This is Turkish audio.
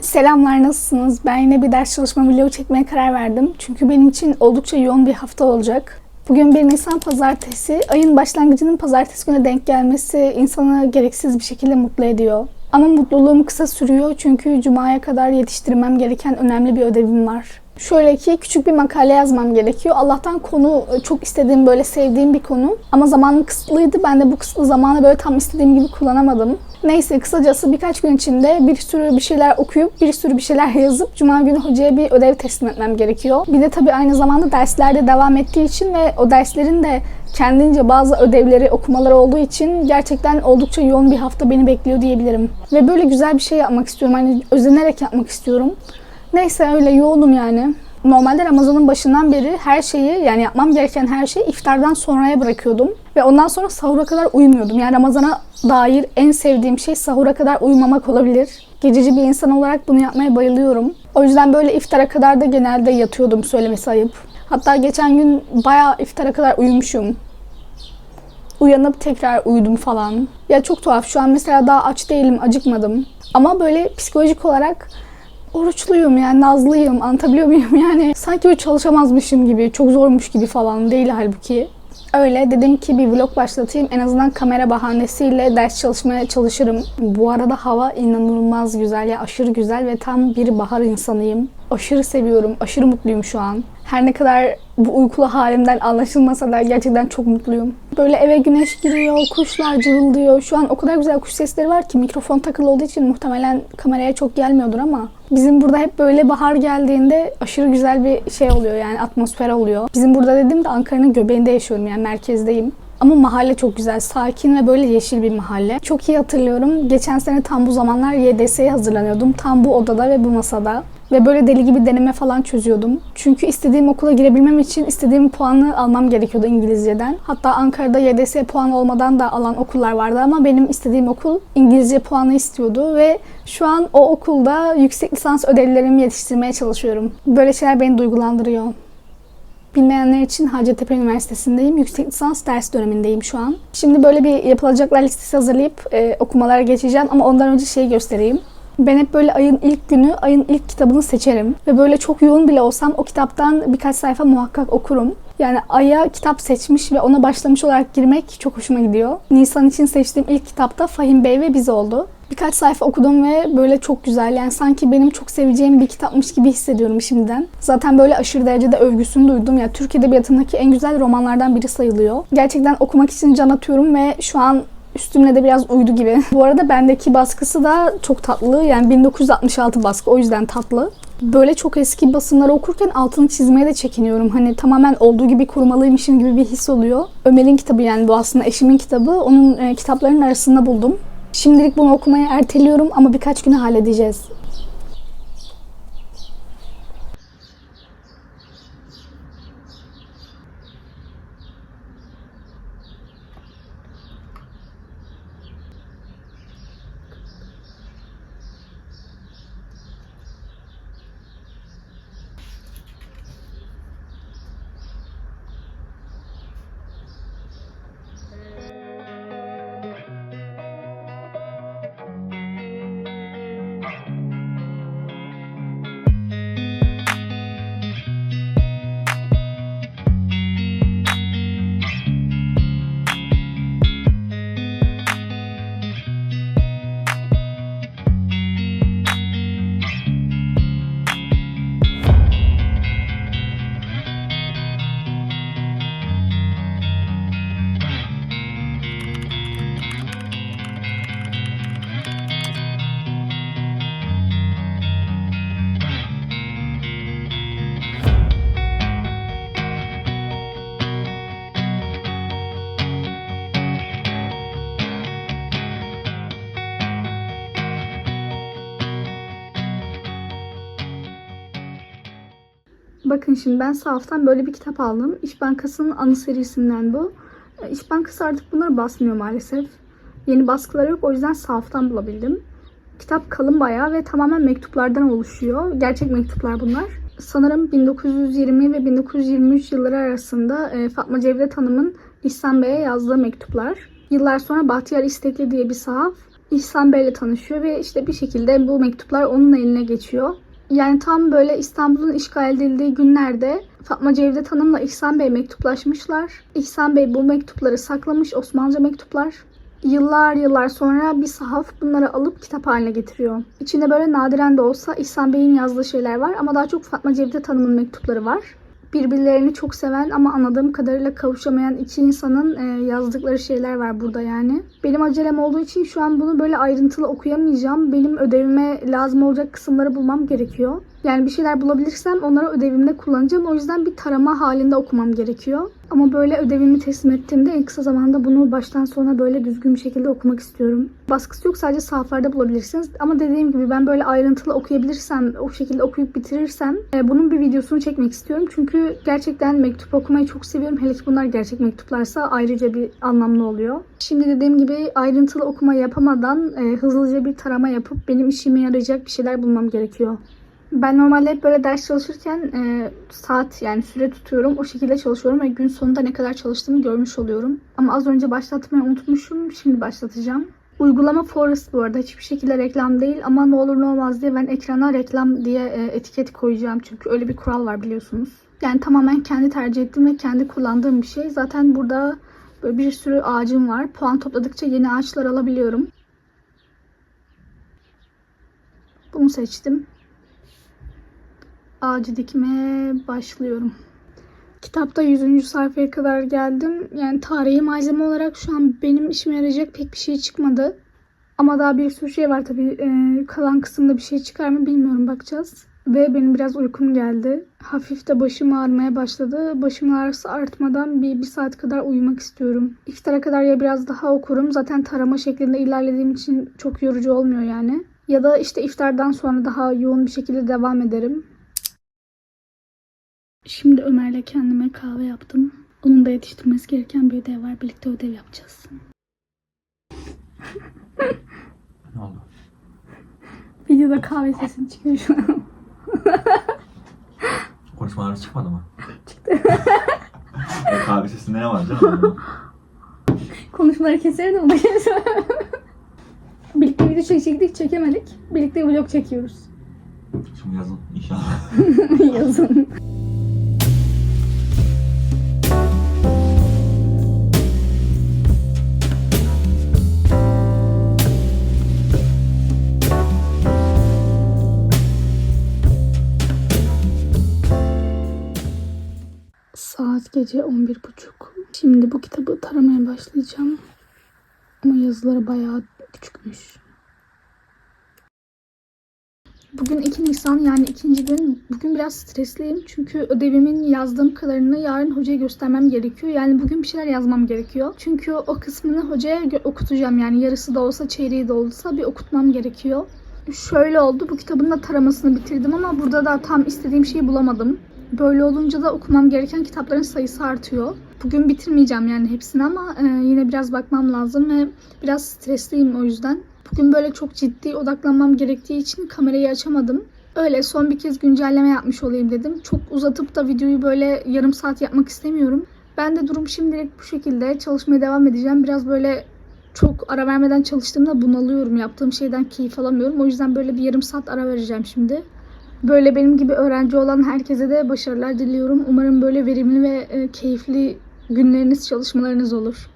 Selamlar nasılsınız? Ben yine bir ders çalışma video çekmeye karar verdim. Çünkü benim için oldukça yoğun bir hafta olacak. Bugün 1 Nisan pazartesi. Ayın başlangıcının pazartesi güne denk gelmesi insanı gereksiz bir şekilde mutlu ediyor. Ama mutluluğum kısa sürüyor çünkü Cuma'ya kadar yetiştirmem gereken önemli bir ödevim var. Şöyle ki küçük bir makale yazmam gerekiyor. Allah'tan konu e, çok istediğim, böyle sevdiğim bir konu. Ama zamanım kısıtlıydı. Ben de bu kısıtlı zamanı böyle tam istediğim gibi kullanamadım. Neyse kısacası birkaç gün içinde bir sürü bir şeyler okuyup bir sürü bir şeyler yazıp Cuma günü hocaya bir ödev teslim etmem gerekiyor. Bir de tabii aynı zamanda derslerde devam ettiği için ve o derslerin de kendince bazı ödevleri, okumaları olduğu için gerçekten oldukça yoğun bir hafta beni bekliyor diyebilirim. Ve böyle güzel bir şey yapmak istiyorum. Hani özenerek yapmak istiyorum. Neyse öyle yoğunum yani. Normalde Ramazan'ın başından beri her şeyi yani yapmam gereken her şeyi iftardan sonraya bırakıyordum. Ve ondan sonra sahura kadar uyumuyordum. Yani Ramazan'a dair en sevdiğim şey sahura kadar uyumamak olabilir. Gececi bir insan olarak bunu yapmaya bayılıyorum. O yüzden böyle iftara kadar da genelde yatıyordum söylemesi ayıp. Hatta geçen gün bayağı iftara kadar uyumuşum. Uyanıp tekrar uyudum falan. Ya çok tuhaf. Şu an mesela daha aç değilim, acıkmadım. Ama böyle psikolojik olarak oruçluyum yani nazlıyım anlatabiliyor muyum yani sanki böyle çalışamazmışım gibi çok zormuş gibi falan değil halbuki. Öyle dedim ki bir vlog başlatayım en azından kamera bahanesiyle ders çalışmaya çalışırım. Bu arada hava inanılmaz güzel ya aşırı güzel ve tam bir bahar insanıyım. Aşırı seviyorum, aşırı mutluyum şu an. Her ne kadar bu uykulu halimden anlaşılmasa da gerçekten çok mutluyum. Böyle eve güneş giriyor, kuşlar cıvıldıyor. Şu an o kadar güzel kuş sesleri var ki mikrofon takılı olduğu için muhtemelen kameraya çok gelmiyordur ama bizim burada hep böyle bahar geldiğinde aşırı güzel bir şey oluyor yani atmosfer oluyor. Bizim burada dediğimde Ankara'nın göbeğinde yaşıyorum yani merkezdeyim. Ama mahalle çok güzel, sakin ve böyle yeşil bir mahalle. Çok iyi hatırlıyorum. Geçen sene tam bu zamanlar YDS'ye hazırlanıyordum. Tam bu odada ve bu masada. Ve böyle deli gibi deneme falan çözüyordum. Çünkü istediğim okula girebilmem için istediğim puanı almam gerekiyordu İngilizceden. Hatta Ankara'da YDS puanı olmadan da alan okullar vardı ama benim istediğim okul İngilizce puanı istiyordu ve şu an o okulda yüksek lisans ödevlerimi yetiştirmeye çalışıyorum. Böyle şeyler beni duygulandırıyor. Bilmeyenler için Hacettepe Üniversitesi'ndeyim. Yüksek lisans ders dönemindeyim şu an. Şimdi böyle bir yapılacaklar listesi hazırlayıp e, okumalara geçeceğim ama ondan önce şeyi göstereyim. Ben hep böyle ayın ilk günü, ayın ilk kitabını seçerim. Ve böyle çok yoğun bile olsam o kitaptan birkaç sayfa muhakkak okurum. Yani aya kitap seçmiş ve ona başlamış olarak girmek çok hoşuma gidiyor. Nisan için seçtiğim ilk kitapta Fahim Bey ve Biz oldu. Birkaç sayfa okudum ve böyle çok güzel. Yani sanki benim çok seveceğim bir kitapmış gibi hissediyorum şimdiden. Zaten böyle aşırı derecede övgüsünü duydum. Ya Türk Edebiyatı'ndaki en güzel romanlardan biri sayılıyor. Gerçekten okumak için can atıyorum ve şu an üstümle de biraz uydu gibi. Bu arada bendeki baskısı da çok tatlı. Yani 1966 baskı o yüzden tatlı. Böyle çok eski basımları okurken altını çizmeye de çekiniyorum. Hani tamamen olduğu gibi korumalıymışım gibi bir his oluyor. Ömer'in kitabı yani bu aslında eşimin kitabı. Onun e, kitaplarının arasında buldum. Şimdilik bunu okumaya erteliyorum ama birkaç güne halledeceğiz. Bakın şimdi ben sahaftan böyle bir kitap aldım. İş Bankası'nın anı serisinden bu. E, İş Bankası artık bunları basmıyor maalesef. Yeni baskıları yok o yüzden sahaftan bulabildim. Kitap kalın bayağı ve tamamen mektuplardan oluşuyor. Gerçek mektuplar bunlar. Sanırım 1920 ve 1923 yılları arasında e, Fatma Cevdet Hanım'ın İhsan Bey'e yazdığı mektuplar. Yıllar sonra Bahtiyar İstekli diye bir sahaf İhsan Bey'le tanışıyor ve işte bir şekilde bu mektuplar onun eline geçiyor. Yani tam böyle İstanbul'un işgal edildiği günlerde Fatma Cevdet Hanım'la İhsan Bey mektuplaşmışlar. İhsan Bey bu mektupları saklamış, Osmanlıca mektuplar. Yıllar yıllar sonra bir sahaf bunları alıp kitap haline getiriyor. İçinde böyle nadiren de olsa İhsan Bey'in yazdığı şeyler var ama daha çok Fatma Cevdet Hanım'ın mektupları var. Birbirlerini çok seven ama anladığım kadarıyla kavuşamayan iki insanın e, yazdıkları şeyler var burada yani. Benim acelem olduğu için şu an bunu böyle ayrıntılı okuyamayacağım. Benim ödevime lazım olacak kısımları bulmam gerekiyor. Yani bir şeyler bulabilirsem onları ödevimde kullanacağım. O yüzden bir tarama halinde okumam gerekiyor. Ama böyle ödevimi teslim ettiğimde en kısa zamanda bunu baştan sona böyle düzgün bir şekilde okumak istiyorum. Baskısı yok sadece sahaflarda bulabilirsiniz. Ama dediğim gibi ben böyle ayrıntılı okuyabilirsem, o şekilde okuyup bitirirsem e, bunun bir videosunu çekmek istiyorum. Çünkü gerçekten mektup okumayı çok seviyorum. Hele ki bunlar gerçek mektuplarsa ayrıca bir anlamlı oluyor. Şimdi dediğim gibi ayrıntılı okuma yapamadan e, hızlıca bir tarama yapıp benim işime yarayacak bir şeyler bulmam gerekiyor. Ben normalde hep böyle ders çalışırken e, saat yani süre tutuyorum. O şekilde çalışıyorum ve gün sonunda ne kadar çalıştığımı görmüş oluyorum. Ama az önce başlatmayı unutmuşum. Şimdi başlatacağım. Uygulama Forest bu arada. Hiçbir şekilde reklam değil ama ne olur ne olmaz diye ben ekrana reklam diye e, etiket koyacağım. Çünkü öyle bir kural var biliyorsunuz. Yani tamamen kendi tercih ettiğim ve kendi kullandığım bir şey. Zaten burada böyle bir sürü ağacım var. Puan topladıkça yeni ağaçlar alabiliyorum. Bunu seçtim ağacı dikmeye başlıyorum. Kitapta 100. sayfaya kadar geldim. Yani tarihi malzeme olarak şu an benim işime yarayacak pek bir şey çıkmadı. Ama daha bir sürü şey var tabii. Ee, kalan kısımda bir şey çıkar mı bilmiyorum bakacağız. Ve benim biraz uykum geldi. Hafif de başım ağrımaya başladı. Başım ağrısı artmadan bir, bir saat kadar uyumak istiyorum. İftara kadar ya biraz daha okurum. Zaten tarama şeklinde ilerlediğim için çok yorucu olmuyor yani. Ya da işte iftardan sonra daha yoğun bir şekilde devam ederim. Şimdi Ömer'le kendime kahve yaptım. Onun da yetiştirmesi gereken bir ödev var. Birlikte ödev yapacağız. Ne oldu? Videoda kahve sesin çıkıyor şu an. Konuşmalarımız çıkmadı mı? Çıktı. Kahve sesinde ne var canım? Konuşmaları keserim de onu kesemem. Birlikte video çekecektik çekemedik. Birlikte vlog çekiyoruz. Şimdi yazın inşallah. Yazın. Gece 11.30. Şimdi bu kitabı taramaya başlayacağım. Ama yazıları bayağı küçükmüş. Bugün 2 Nisan yani ikinci gün. Bugün biraz stresliyim çünkü ödevimin yazdığım kadarını yarın hocaya göstermem gerekiyor. Yani bugün bir şeyler yazmam gerekiyor. Çünkü o kısmını hocaya okutacağım. Yani yarısı da olsa çeyreği de olsa bir okutmam gerekiyor. Şöyle oldu. Bu kitabın da taramasını bitirdim ama burada da tam istediğim şeyi bulamadım. Böyle olunca da okumam gereken kitapların sayısı artıyor. Bugün bitirmeyeceğim yani hepsini ama e, yine biraz bakmam lazım ve biraz stresliyim o yüzden. Bugün böyle çok ciddi odaklanmam gerektiği için kamerayı açamadım. Öyle son bir kez güncelleme yapmış olayım dedim. Çok uzatıp da videoyu böyle yarım saat yapmak istemiyorum. Ben de durum şimdilik bu şekilde. Çalışmaya devam edeceğim. Biraz böyle çok ara vermeden çalıştığımda bunalıyorum. Yaptığım şeyden keyif alamıyorum. O yüzden böyle bir yarım saat ara vereceğim şimdi. Böyle benim gibi öğrenci olan herkese de başarılar diliyorum. Umarım böyle verimli ve e, keyifli günleriniz, çalışmalarınız olur.